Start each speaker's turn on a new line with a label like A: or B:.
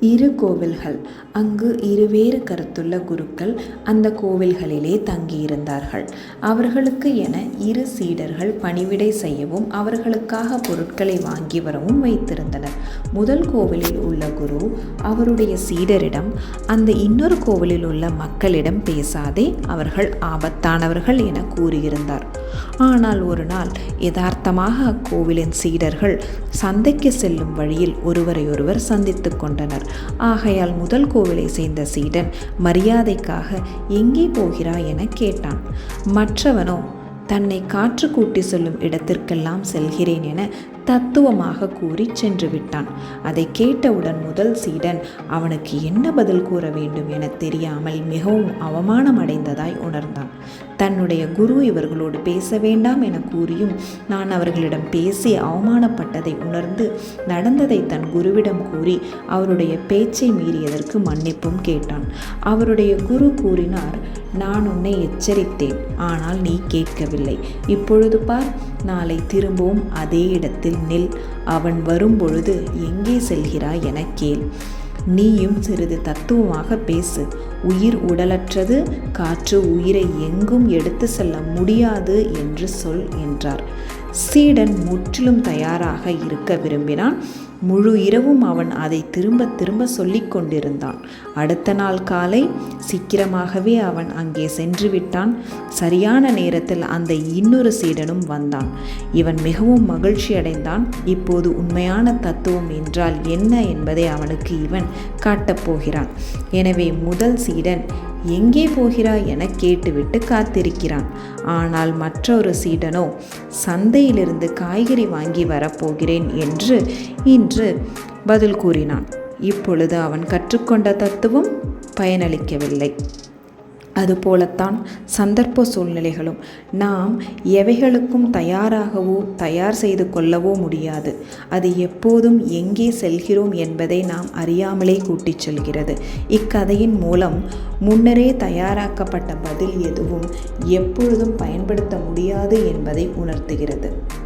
A: இரு கோவில்கள். அங்கு இருவேறு கருத்துள்ள குருக்கள் அந்த கோவில்களிலே தங்கியிருந்தார்கள். அவர்களுக்கு என இரு சீடர்கள் பணிவிடை செய்யவும் அவர்களுக்காக பொருட்களை வாங்கி வரவும் வைத்திருந்தனர். முதல் கோவிலில் உள்ள குரு அவருடைய சீடரிடம் அந்த இன்னொரு கோவிலில் உள்ள மக்களிடம் பேசாதே அவர்கள் ஆபத்தானவர்கள் என கூறியிருந்தார். ஆனால் ஒரு நாள் யதார்த்தமாக அக்கோவிலின் சீடர்கள் சந்தைக்கு செல்லும் வழியில் ஒருவரையொருவர் சந்தித்து கொண்டனர். ஆகையால் முதல் கோவிலை சேர்ந்த சீடன் மரியாதைக்காக எங்கே போகிறாய் என கேட்டான். மற்றவனோ தன்னை காற்று கூட்டி செல்லும் இடத்திற்கெல்லாம் செல்கிறேன் என தத்துவமாக கூறி சென்று விட்டான். அதை கேட்டவுடன் முதல் சீடன் அவனுக்கு என்ன பதில் கூற வேண்டும் என தெரியாமல் மிகவும் அவமானம் அடைந்ததாய் உணர்ந்தான். தன்னுடைய குரு இவர்களோடு பேச வேண்டாம் என கூறியும் நான் அவர்களிடம் பேசி அவமானப்பட்டதை உணர்ந்து நடந்ததை தன் குருவிடம் கூறி அவருடைய பேச்சை மீறியதற்கு மன்னிப்பும் கேட்டான். அவருடைய குரு கூறினார் நான் உன்னை எச்சரித்தேன் ஆனால் நீ கேட்கவில்லை. இப்பொழுது பார் நாளை திரும்பவும் அதே இடத்தில் நில். அவன் வரும்பொழுது எங்கே செல்கிறாய் என கேள். நீயும் சிறிது தத்துவமாக பேசு. உயிர் உடலற்றது காற்று உயிரை எங்கும் எடுத்து செல்ல முடியாது என்று சொல் என்றார். சீடன் முற்றிலும் தயாராக இருக்க விரும்பினான். முழு இரவும் அவன் அதை திரும்ப திரும்ப சொல்லி கொண்டிருந்தான். அடுத்த நாள் காலை சீக்கிரமாகவே அவன் அங்கே சென்று விட்டான். சரியான நேரத்தில் அந்த இன்னொரு சீடனும் வந்தான். இவன் மிகவும் மகிழ்ச்சி அடைந்தான். இப்போது உண்மையான தத்துவம் என்றால் என்ன என்பதை அவனுக்கு இவன் காட்டப் போகிறான். எனவே முதல் சீடன் எங்கே போகிறாய்? என கேட்டுவிட்டு காத்திருக்கிறான். ஆனால் மற்றொரு சீடனோ சந்தையிலிருந்து காய்கறி வாங்கி வரப்போகிறேன் என்று என்று பதில் கூறினான். இப்பொழுது அவன் கற்றுக்கொண்ட தத்துவம் பயனளிக்கவில்லை. அதுபோலத்தான் சந்தர்ப்ப சூழ்நிலைகளும். நாம் எவைகளுக்கும் தயாராகவோ தயார் செய்து கொள்ளவோ முடியாது. அது எப்போதும் எங்கே செல்கிறோம் என்பதை நாம் அறியாமலே கூட்டிச் செல்கிறது. இக்கதையின் மூலம் முன்னரே தயாராக்கப்பட்ட பதில் எதுவும் எப்பொழுதும் பயன்படுத்த முடியாது என்பதை உணர்த்துகிறது.